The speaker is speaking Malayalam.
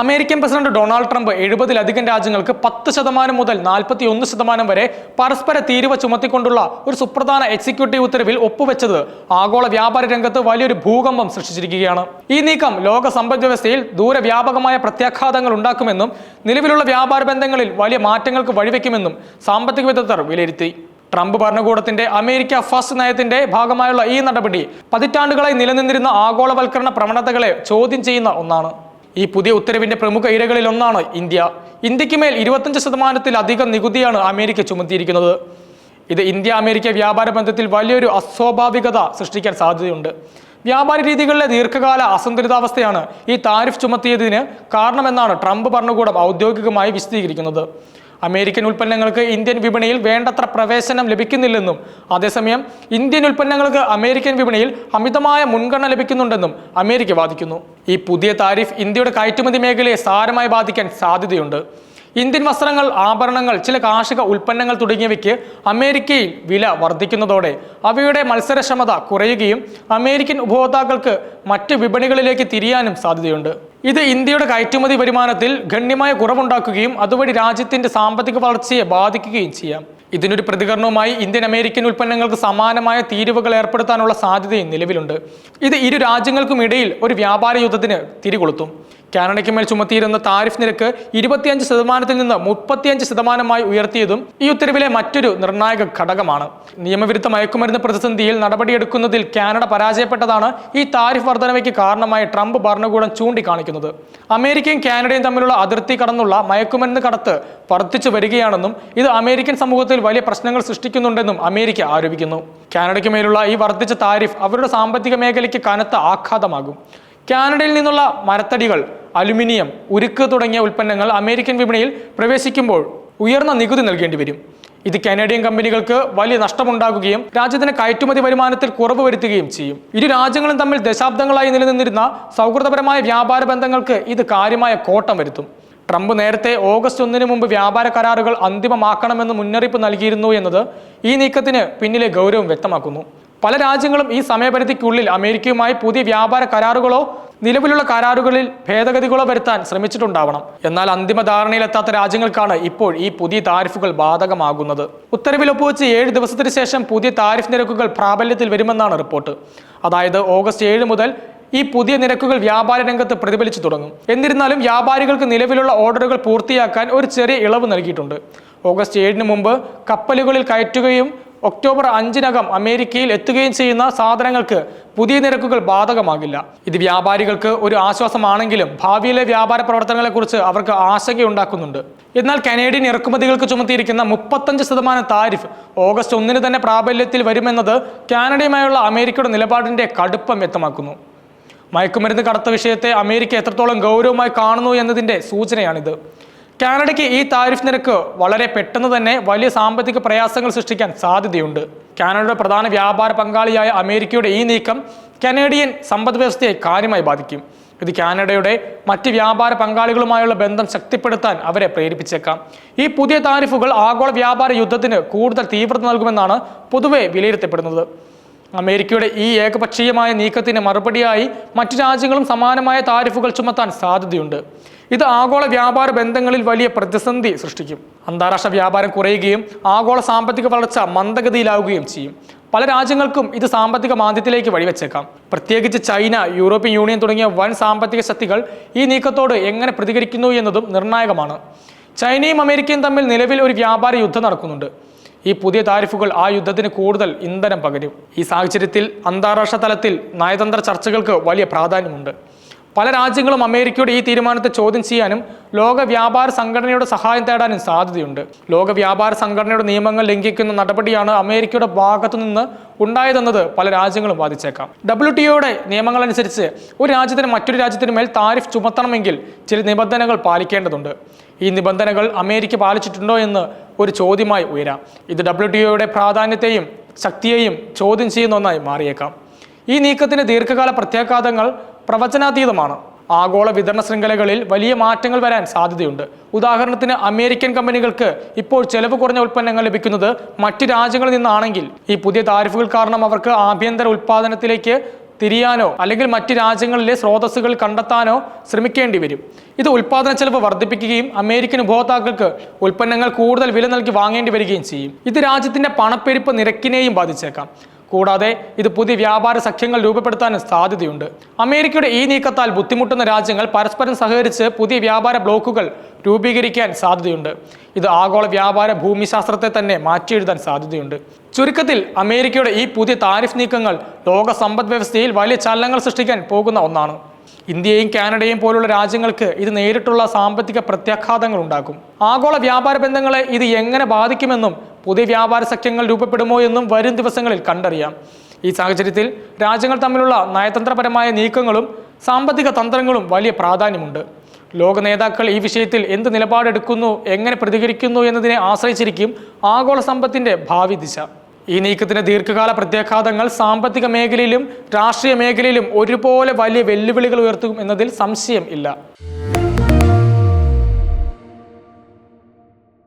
അമേരിക്കൻ പ്രസിഡന്റ് ഡൊണാൾഡ് ട്രംപ് എഴുപതിലധികം രാജ്യങ്ങൾക്ക് പത്ത് ശതമാനം മുതൽ നാൽപ്പത്തി ഒന്ന് ശതമാനം വരെ പരസ്പര തീരുവ ചുമത്തിക്കൊണ്ടുള്ള ഒരു സുപ്രധാന എക്സിക്യൂട്ടീവ് ഉത്തരവിൽ ഒപ്പുവെച്ചത് ആഗോള വ്യാപാര രംഗത്ത് വലിയൊരു ഭൂകമ്പം സൃഷ്ടിച്ചിരിക്കുകയാണ്. ഈ നീക്കം ലോക സമ്പദ് വ്യവസ്ഥയിൽ ദൂരവ്യാപകമായ പ്രത്യാഘാതങ്ങൾ ഉണ്ടാക്കുമെന്നും നിലവിലുള്ള വ്യാപാര ബന്ധങ്ങളിൽ വലിയ മാറ്റങ്ങൾക്ക് വഴിവെക്കുമെന്നും സാമ്പത്തിക വിദഗ്ധർ വിലയിരുത്തി. ട്രംപ് ഭരണകൂടത്തിന്റെ അമേരിക്ക ഫസ്റ്റ് നയത്തിന്റെ ഭാഗമായുള്ള ഈ നടപടി പതിറ്റാണ്ടുകളായി നിലനിന്നിരുന്ന ആഗോളവൽക്കരണ പ്രവണതകളെ ചോദ്യം ചെയ്യുന്ന ഒന്നാണ്. ഈ പുതിയ ഉത്തരവിന്റെ പ്രമുഖ ഇരകളിൽ ഒന്നാണ് ഇന്ത്യ. ഇന്ത്യയ്ക്ക് മേൽ ഇരുപത്തഞ്ച് ശതമാനത്തിലധികം നികുതിയാണ് അമേരിക്ക ചുമത്തിയിരിക്കുന്നത്. ഇത് ഇന്ത്യ അമേരിക്ക വ്യാപാര ബന്ധത്തിൽ വലിയൊരു അസ്വാഭാവികത സൃഷ്ടിക്കാൻ സാധ്യതയുണ്ട്. വ്യാപാര രീതികളിലെ ദീർഘകാല അസന്തുലിതാവസ്ഥയാണ് ഈ താരിഫ് ചുമത്തിയതിന് കാരണമെന്നാണ് ട്രംപ് ഭരണകൂടം ഔദ്യോഗികമായി വിശദീകരിക്കുന്നത്. അമേരിക്കൻ ഉൽപ്പന്നങ്ങൾക്ക് ഇന്ത്യൻ വിപണിയിൽ വേണ്ടത്ര പ്രവേശനം ലഭിക്കുന്നില്ലെന്നും അതേസമയം ഇന്ത്യൻ ഉൽപ്പന്നങ്ങൾക്ക് അമേരിക്കൻ വിപണിയിൽ അമിതമായ മുൻഗണന ലഭിക്കുന്നുണ്ടെന്നും അമേരിക്ക വാദിക്കുന്നു. ഈ പുതിയ താരിഫ് ഇന്ത്യയുടെ കയറ്റുമതി മേഖലയെ സാരമായി ബാധിക്കാൻ സാധ്യതയുണ്ട്. ഇന്ത്യൻ വസ്ത്രങ്ങൾ ആഭരണങ്ങൾ ചില കാർഷിക ഉൽപ്പന്നങ്ങൾ തുടങ്ങിയവയ്ക്ക് അമേരിക്കയിൽ വില വർദ്ധിക്കുന്നതോടെ അവയുടെ മത്സരക്ഷമത കുറയുകയും അമേരിക്കൻ ഉപഭോക്താക്കൾക്ക് മറ്റ് വിപണികളിലേക്ക് തിരിയാനും സാധ്യതയുണ്ട്. ഇത് ഇന്ത്യയുടെ കയറ്റുമതി വരുമാനത്തിൽ ഗണ്യമായ കുറവുണ്ടാക്കുകയും അതുവഴി രാജ്യത്തിന്റെ സാമ്പത്തിക വളർച്ചയെ ബാധിക്കുകയും ചെയ്യാം. ഇതിനൊരു പ്രതികരണവുമായി ഇന്ത്യൻ അമേരിക്കൻ ഉൽപ്പന്നങ്ങൾക്ക് സമാനമായ തീരുവകൾ ഏർപ്പെടുത്താനുള്ള സാധ്യതയും നിലവിലുണ്ട്. ഇത് ഇരു രാജ്യങ്ങൾക്കും ഇടയിൽ ഒരു വ്യാപാര യുദ്ധത്തിന് തിരികൊളുത്തും. കാനഡയ്ക്ക് മേൽ ചുമത്തിയിരുന്ന താരിഫ് നിരക്ക് ഇരുപത്തിയഞ്ച് ശതമാനത്തിൽ നിന്ന് മുപ്പത്തിയഞ്ച് ശതമാനമായി ഉയർത്തിയതും ഈ ഉത്തരവിലെ മറ്റൊരു നിർണായക ഘടകമാണ്. നിയമവിരുദ്ധ മയക്കുമരുന്ന് പ്രതിസന്ധിയിൽ നടപടിയെടുക്കുന്നതിൽ കാനഡ പരാജയപ്പെട്ടതാണ് ഈ താരിഫ് വർധനവയ്ക്ക് കാരണമായി ട്രംപ് ഭരണകൂടം ചൂണ്ടിക്കാണിക്കുന്നത്. അമേരിക്കയും കാനഡയും തമ്മിലുള്ള അതിർത്തി കടന്നുള്ള മയക്കുമരുന്ന് കടത്ത് വർദ്ധിച്ചു വരികയാണെന്നും ഇത് അമേരിക്കൻ സമൂഹത്തിൽ വലിയ പ്രശ്നങ്ങൾ സൃഷ്ടിക്കുന്നുണ്ടെന്നും അമേരിക്ക ആരോപിക്കുന്നു. കാനഡയ്ക്ക് മേലുള്ള ഈ വർദ്ധിച്ച താരിഫ് അവരുടെ സാമ്പത്തിക മേഖലയ്ക്ക് കനത്ത ആഘാതമാകും. കാനഡയിൽ നിന്നുള്ള മരത്തടികൾ അലുമിനിയം ഉരുക്ക് തുടങ്ങിയ ഉൽപ്പന്നങ്ങൾ അമേരിക്കൻ വിപണിയിൽ പ്രവേശിക്കുമ്പോൾ ഉയർന്ന നികുതി നൽകേണ്ടി വരും. ഇത് കനേഡിയൻ കമ്പനികൾക്ക് വലിയ നഷ്ടമുണ്ടാകുകയും രാജ്യത്തിന് കയറ്റുമതി വരുമാനത്തിൽ കുറവ് വരുത്തുകയും ചെയ്യും. ഇരു രാജ്യങ്ങളും തമ്മിൽ ദശാബ്ദങ്ങളായി നിലനിന്നിരുന്ന സൗഹൃദപരമായ വ്യാപാര ബന്ധങ്ങൾക്ക് ഇത് കാര്യമായ കോട്ടം വരുത്തും. ട്രംപ് നേരത്തെ ഓഗസ്റ്റ് ഒന്നിന് മുമ്പ് വ്യാപാര കരാറുകൾ അന്തിമമാക്കണമെന്ന് മുന്നറിയിപ്പ് നൽകിയിരുന്നു എന്നത് ഈ നീക്കത്തിന് പിന്നിലെ ഗൗരവം വ്യക്തമാക്കുന്നു. പല രാജ്യങ്ങളും ഈ സമയപരിധിക്കുള്ളിൽ അമേരിക്കയുമായി പുതിയ വ്യാപാര കരാറുകളോ നിലവിലുള്ള കരാറുകളിൽ ഭേദഗതികളോ വരുത്താൻ ശ്രമിച്ചിട്ടുണ്ടാവണം. എന്നാൽ അന്തിമ ധാരണയിലെത്താത്ത രാജ്യങ്ങൾക്കാണ് ഇപ്പോൾ ഈ പുതിയ താരിഫുകൾ ബാധകമാകുന്നത്. ഉത്തരവിൽ ഒപ്പുവെച്ച് ഏഴ് ദിവസത്തിന് ശേഷം പുതിയ താരിഫ് നിരക്കുകൾ പ്രാബല്യത്തിൽ വരുമെന്നാണ് റിപ്പോർട്ട്. അതായത് ഓഗസ്റ്റ് ഏഴ് മുതൽ ഈ പുതിയ നിരക്കുകൾ വ്യാപാര രംഗത്ത് പ്രതിഫലിച്ചു തുടങ്ങും. എന്നിരുന്നാലും വ്യാപാരികൾക്ക് നിലവിലുള്ള ഓർഡറുകൾ പൂർത്തിയാക്കാൻ ഒരു ചെറിയ ഇളവ് നൽകിയിട്ടുണ്ട്. ഓഗസ്റ്റ് ഏഴിന് മുമ്പ് കപ്പലുകളിൽ കയറ്റുകയും ഒക്ടോബർ അഞ്ചിനകം അമേരിക്കയിൽ എത്തുകയും ചെയ്യുന്ന സാധനങ്ങൾക്ക് പുതിയ നിരക്കുകൾ ബാധകമാകില്ല. ഇത് വ്യാപാരികൾക്ക് ഒരു ആശ്വാസമാണെങ്കിലും ഭാവിയിലെ വ്യാപാര പ്രവർത്തനങ്ങളെക്കുറിച്ച് അവർക്ക് ആശങ്കയുണ്ടാക്കുന്നുണ്ട്. എന്നാൽ കനേഡിയൻ ഇറക്കുമതികൾക്ക് ചുമത്തിയിരിക്കുന്ന മുപ്പത്തഞ്ച് ശതമാനം താരിഫ് ഓഗസ്റ്റ് ഒന്നിന് തന്നെ പ്രാബല്യത്തിൽ വരുമെന്നത് കാനഡയുമായുള്ള അമേരിക്കയുടെ നിലപാടിന്റെ കടുപ്പം വ്യക്തമാക്കുന്നു. മയക്കുമരുന്ന് കടത്ത വിഷയത്തെ അമേരിക്ക എത്രത്തോളം ഗൗരവമായി കാണുന്നു എന്നതിന്റെ സൂചനയാണിത്. കാനഡയ്ക്ക് ഈ താരിഫ് നിരക്ക് വളരെ പെട്ടെന്ന് തന്നെ വലിയ സാമ്പത്തിക പ്രയാസങ്ങൾ സൃഷ്ടിക്കാൻ സാധ്യതയുണ്ട്. കാനഡയുടെ പ്രധാന വ്യാപാര പങ്കാളിയായ അമേരിക്കയുടെ ഈ നീക്കം കനേഡിയൻ സമ്പദ് വ്യവസ്ഥയെ കാര്യമായി ബാധിക്കും. ഇത് കാനഡയുടെ മറ്റ് വ്യാപാര പങ്കാളികളുമായുള്ള ബന്ധം ശക്തിപ്പെടുത്താൻ അവരെ പ്രേരിപ്പിച്ചേക്കാം. ഈ പുതിയ താരിഫുകൾ ആഗോള വ്യാപാര യുദ്ധത്തിന് കൂടുതൽ തീവ്രത നൽകുമെന്നാണ് പൊതുവെ വിലയിരുത്തപ്പെടുന്നത്. അമേരിക്കയുടെ ഈ ഏകപക്ഷീയമായ നീക്കത്തിന് മറുപടിയായി മറ്റു രാജ്യങ്ങളും സമാനമായ താരിഫുകൾ ചുമത്താൻ സാധ്യതയുണ്ട്. ഇത് ആഗോള വ്യാപാര ബന്ധങ്ങളിൽ വലിയ പ്രതിസന്ധി സൃഷ്ടിക്കും. അന്താരാഷ്ട്ര വ്യാപാരം കുറയുകയും ആഗോള സാമ്പത്തിക വളർച്ച മന്ദഗതിയിലാവുകയും ചെയ്യും. പല രാജ്യങ്ങൾക്കും ഇത് സാമ്പത്തിക മാന്ദ്യത്തിലേക്ക് വഴിവെച്ചേക്കാം. പ്രത്യേകിച്ച് ചൈന യൂറോപ്യൻ യൂണിയൻ തുടങ്ങിയ വൻ സാമ്പത്തിക ശക്തികൾ ഈ നീക്കത്തോട് എങ്ങനെ പ്രതികരിക്കുന്നു എന്നതും നിർണായകമാണ്. ചൈനയും അമേരിക്കയും തമ്മിൽ നിലവിൽ ഒരു വ്യാപാര യുദ്ധം നടക്കുന്നുണ്ട്. ഈ പുതിയ താരിഫുകൾ ആ യുദ്ധത്തിന് കൂടുതൽ ഇന്ധനം പകരും. ഈ സാഹചര്യത്തിൽ അന്താരാഷ്ട്ര തലത്തിൽ നയതന്ത്ര ചർച്ചകൾക്ക് വലിയ പ്രാധാന്യമുണ്ട്. പല രാജ്യങ്ങളും അമേരിക്കയുടെ ഈ തീരുമാനത്തെ ചോദ്യം ചെയ്യാനും ലോക വ്യാപാര സംഘടനയുടെ സഹായം തേടാനും സാധ്യതയുണ്ട്. ലോക വ്യാപാര സംഘടനയുടെ നിയമങ്ങൾ ലംഘിക്കുന്ന നടപടിയാണ് അമേരിക്കയുടെ ഭാഗത്തു നിന്ന് ഉണ്ടായതെന്നത് പല രാജ്യങ്ങളും വാദിച്ചേക്കാം. ഡബ്ല്യു ടി ഒയുടെ നിയമങ്ങളനുസരിച്ച് ഒരു രാജ്യത്തിന് മറ്റൊരു രാജ്യത്തിന് മേൽ താരിഫ് ചുമത്തണമെങ്കിൽ ചില നിബന്ധനകൾ പാലിക്കേണ്ടതുണ്ട്. ഈ നിബന്ധനകൾ അമേരിക്ക പാലിച്ചിട്ടുണ്ടോ എന്ന് ഒരു ചോദ്യമായി ഉയരാം. ഇത് ഡബ്ല്യു ടി ഒയുടെ പ്രാധാന്യത്തെയും ശക്തിയെയും ചോദ്യം ചെയ്യുന്ന ഒന്നായി മാറിയേക്കാം. ഈ നീക്കത്തിന് ദീർഘകാല പ്രത്യാഘാതങ്ങൾ പ്രവചനാതീതമാണ്. ആഗോള വിതരണ ശൃംഖലകളിൽ വലിയ മാറ്റങ്ങൾ വരാൻ സാധ്യതയുണ്ട്. ഉദാഹരണത്തിന് അമേരിക്കൻ കമ്പനികൾക്ക് ഇപ്പോൾ ചെലവ് കുറഞ്ഞ ഉൽപ്പന്നങ്ങൾ ലഭിക്കുന്നത് മറ്റു രാജ്യങ്ങളിൽ നിന്നാണെങ്കിൽ. ഈ പുതിയ താരിഫുകൾ കാരണം അവർക്ക് ആഭ്യന്തര ഉൽപ്പാദനത്തിലേക്ക് തിരിയാനോ അല്ലെങ്കിൽ മറ്റ് രാജ്യങ്ങളിലെ സ്രോതസ്സുകൾ കണ്ടെത്താനോ ശ്രമിക്കേണ്ടി വരും. ഇത് ഉൽപ്പാദന ചെലവ് വർദ്ധിപ്പിക്കുകയും അമേരിക്കൻ ഉപഭോക്താക്കൾക്ക് ഉൽപ്പന്നങ്ങൾ കൂടുതൽ വില നൽകി വാങ്ങേണ്ടി വരികയും ചെയ്യും. ഇത് രാജ്യത്തിന്റെ പണപ്പെരുപ്പ് നിരക്കിനെയും ബാധിച്ചേക്കാം. കൂടാതെ ഇത് പുതിയ വ്യാപാര സഖ്യങ്ങൾ രൂപപ്പെടുത്താനും സാധ്യതയുണ്ട്. അമേരിക്കയുടെ ഈ നീക്കത്താൽ ബുദ്ധിമുട്ടുന്ന രാജ്യങ്ങൾ പരസ്പരം സഹകരിച്ച് പുതിയ വ്യാപാര ബ്ലോക്കുകൾ രൂപീകരിക്കാൻ സാധ്യതയുണ്ട്. ഇത് ആഗോള വ്യാപാര ഭൂമിശാസ്ത്രത്തെ തന്നെ മാറ്റിയെഴുതാൻ സാധ്യതയുണ്ട്. ചുരുക്കത്തിൽ അമേരിക്കയുടെ ഈ പുതിയ താരിഫ് നീക്കങ്ങൾ ലോക സമ്പദ് വ്യവസ്ഥയിൽ വലിയ ചലനങ്ങൾ സൃഷ്ടിക്കാൻ പോകുന്ന ഒന്നാണ്. ഇന്ത്യയും കാനഡയും പോലുള്ള രാജ്യങ്ങൾക്ക് ഇത് നേരിട്ടുള്ള സാമ്പത്തിക പ്രത്യാഘാതങ്ങൾ ഉണ്ടാക്കും. ആഗോള വ്യാപാര ബന്ധങ്ങളെ ഇത് എങ്ങനെ ബാധിക്കുമെന്നും പുതിയ വ്യാപാര സഖ്യങ്ങൾ രൂപപ്പെടുമോ എന്നും വരും ദിവസങ്ങളിൽ കണ്ടറിയാം. ഈ സാഹചര്യത്തിൽ രാജ്യങ്ങൾ തമ്മിലുള്ള നയതന്ത്രപരമായ നീക്കങ്ങളും സാമ്പത്തിക തന്ത്രങ്ങളും വലിയ പ്രാധാന്യമുണ്ട്. ലോക നേതാക്കൾ ഈ വിഷയത്തിൽ എന്ത് നിലപാടെടുക്കുന്നു എങ്ങനെ പ്രതികരിക്കുന്നു എന്നതിനെ ആശ്രയിച്ചിരിക്കും ആഗോള സമ്പത്തിന്റെ ഭാവി ദിശ. ഈ നീക്കത്തിന്റെ ദീർഘകാല പ്രത്യാഘാതങ്ങൾ സാമ്പത്തിക മേഖലയിലും രാഷ്ട്രീയ മേഖലയിലും ഒരുപോലെ വലിയ വെല്ലുവിളികൾ ഉയർത്തും എന്നതിൽ സംശയം ഇല്ല.